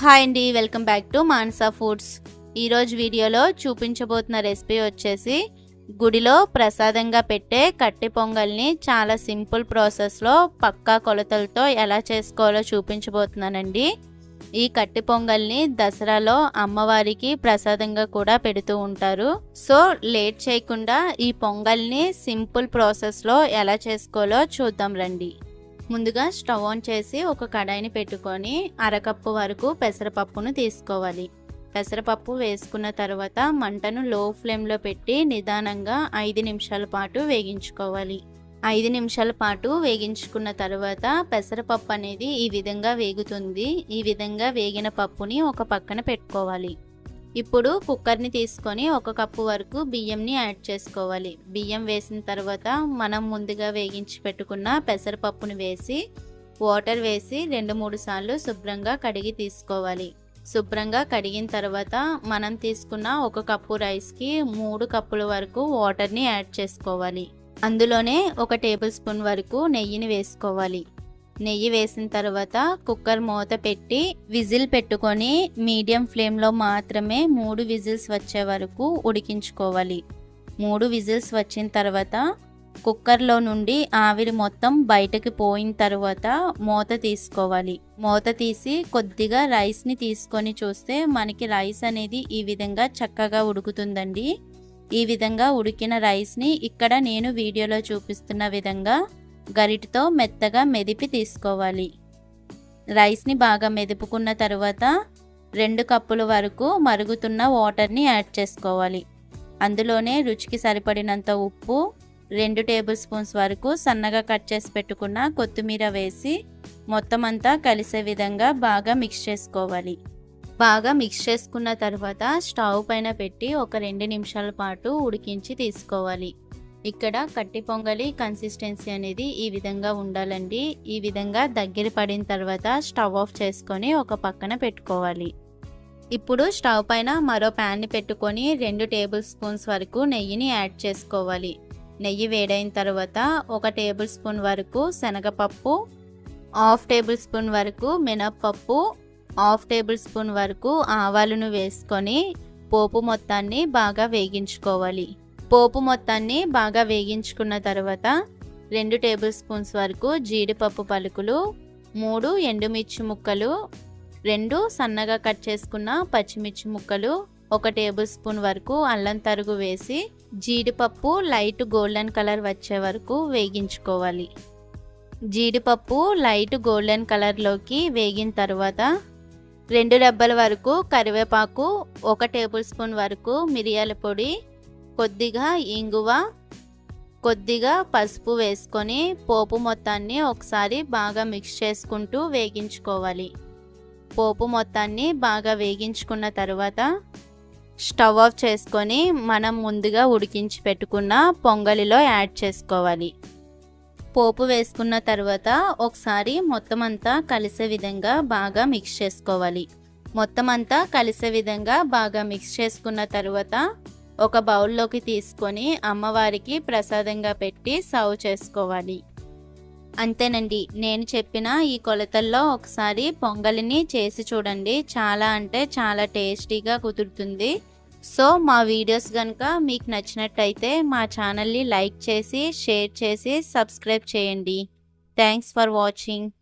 Hi అండి welcome back to Mansa foods. ఈరోజు వీడియోలో చూపించబోతున్న రెసిపీ వచ్చేసి గుడిలో ప్రసాదంగా పెట్టే కట్టి పొంగల్ని చాలా సింపుల్ ప్రాసెస్లో పక్కా కొలతలతో ఎలా చేసుకోవాలో చూపించబోతున్నానండి. ఈ కట్టి పొంగల్ని దసరాలో అమ్మవారికి ప్రసాదంగా కూడా పెడుతూ ఉంటారు. సో లేట్ చేయకుండా ఈ పొంగల్ని సింపుల్ ప్రాసెస్లో ఎలా చేసుకోవాలో చూద్దాం రండి. ముందుగా స్టవ్ ఆన్ చేసి ఒక కడాయిని పెట్టుకొని అరకప్పు వరకు పెసరపప్పును తీసుకోవాలి. పెసరపప్పు వేసుకున్న తర్వాత మంటను లో ఫ్లేమ్లో పెట్టి నిదానంగా ఐదు నిమిషాల పాటు వేగించుకోవాలి. ఐదు నిమిషాల పాటు వేగించుకున్న తర్వాత పెసరపప్పు అనేది ఈ విధంగా వేగుతుంది. ఈ విధంగా వేగిన పప్పుని ఒక పక్కన పెట్టుకోవాలి. ఇప్పుడు కుక్కర్ని తీసుకొని ఒక కప్పు వరకు బియ్యంని యాడ్ చేసుకోవాలి. బియ్యం వేసిన తర్వాత మనం ముందుగా వేగించి పెట్టుకున్న పెసరపప్పుని వేసి వాటర్ వేసి రెండు మూడు సార్లు శుభ్రంగా కడిగి తీసుకోవాలి. శుభ్రంగా కడిగిన తర్వాత మనం తీసుకున్న ఒక కప్పు రైస్కి మూడు కప్పుల వరకు వాటర్ని యాడ్ చేసుకోవాలి. అందులోనే ఒక టేబుల్ స్పూన్ వరకు నెయ్యిని వేసుకోవాలి. నెయ్యి వేసిన తర్వాత కుక్కర్ మూత పెట్టి విజిల్ పెట్టుకొని మీడియం ఫ్లేమ్లో మాత్రమే మూడు విజిల్స్ వచ్చే వరకు ఉడికించుకోవాలి. మూడు విజిల్స్ వచ్చిన తర్వాత కుక్కర్లో నుండి ఆవిరి మొత్తం బయటకి పోయిన తర్వాత మూత తీసుకోవాలి. మూత తీసి కొద్దిగా రైస్ని తీసుకొని చూస్తే మనకి రైస్ అనేది ఈ విధంగా చక్కగా ఉడుకుతుందండి. ఈ విధంగా ఉడికిన రైస్ని ఇక్కడ నేను వీడియోలో చూపిస్తున్న విధంగా గరిటతో మెత్తగా మెదిపి తీసుకోవాలి. రైస్ని బాగా మెదుపుకున్న తర్వాత రెండు కప్పుల వరకు మరుగుతున్న వాటర్ని యాడ్ చేసుకోవాలి. అందులోనే రుచికి సరిపడినంత ఉప్పు రెండు టేబుల్ స్పూన్స్ వరకు సన్నగా కట్ చేసి పెట్టుకున్న కొత్తిమీర వేసి మొత్తం అంతా కలిసే విధంగా బాగా మిక్స్ చేసుకోవాలి. బాగా మిక్స్ చేసుకున్న తర్వాత స్టవ్ పైన పెట్టి ఒక రెండు నిమిషాల పాటు ఉడికించి తీసుకోవాలి. ఇక్కడ కట్టి పొంగలి కన్సిస్టెన్సీ అనేది ఈ విధంగా ఉండాలండి. ఈ విధంగా దగ్గర పడిన తర్వాత స్టవ్ ఆఫ్ చేసుకొని ఒక పక్కన పెట్టుకోవాలి. ఇప్పుడు స్టవ్ పైన మరో ప్యాన్ని పెట్టుకొని రెండు టేబుల్ స్పూన్స్ వరకు నెయ్యిని యాడ్ చేసుకోవాలి. నెయ్యి వేడైన తర్వాత ఒక టేబుల్ స్పూన్ వరకు శనగపప్పు హాఫ్ టేబుల్ స్పూన్ వరకు మినప్పప్పు హాఫ్ టేబుల్ స్పూన్ వరకు ఆవాలను వేసుకొని పోపు మొత్తాన్ని బాగా వేగించుకోవాలి. పోపు మొత్తాన్ని బాగా వేగించుకున్న తర్వాత రెండు టేబుల్ స్పూన్స్ వరకు జీడిపప్పు పలుకులు మూడు ఎండుమిర్చి ముక్కలు రెండు సన్నగా కట్ చేసుకున్న పచ్చిమిర్చి ముక్కలు ఒక టేబుల్ స్పూన్ వరకు అల్లం తరుగు వేసి జీడిపప్పు లైట్ గోల్డెన్ కలర్ వచ్చే వరకు వేగించుకోవాలి. జీడిపప్పు లైట్ గోల్డెన్ కలర్లోకి వేగిన తర్వాత రెండు డబ్బల వరకు కరివేపాకు ఒక టేబుల్ స్పూన్ వరకు మిరియాల పొడి కొద్దిగా ఇంగువ కొద్దిగా పసుపు వేసుకొని పోపు మొత్తాన్ని ఒకసారి బాగా మిక్స్ చేసుకుంటూ వేగించుకోవాలి. పోపు మొత్తాన్ని బాగా వేగించుకున్న తర్వాత స్టవ్ ఆఫ్ చేసుకొని మనం ముందుగా ఉడికించి పెట్టుకున్న పొంగలిలో యాడ్ చేసుకోవాలి. పోపు వేసుకున్న తర్వాత ఒకసారి మొత్తం అంతా కలిసే విధంగా బాగా మిక్స్ చేసుకోవాలి. మొత్తం అంతా కలిసే విధంగా బాగా మిక్స్ చేసుకున్న తర్వాత ఒక బౌల్లోకి తీసుకొని అమ్మవారికి ప్రసాదంగా పెట్టి సర్వ్ చేసుకోవాలి. అంతేనండి. నేను చెప్పిన ఈ కొలతల్లో ఒకసారి పొంగలిని చేసి చూడండి. చాలా అంటే చాలా టేస్టీగా కుదురుతుంది. సో మా వీడియోస్ కనుక మీకు నచ్చినట్టయితే మా ఛానల్ని లైక్ చేసి షేర్ చేసి సబ్స్క్రైబ్ చేయండి. Thanks for watching.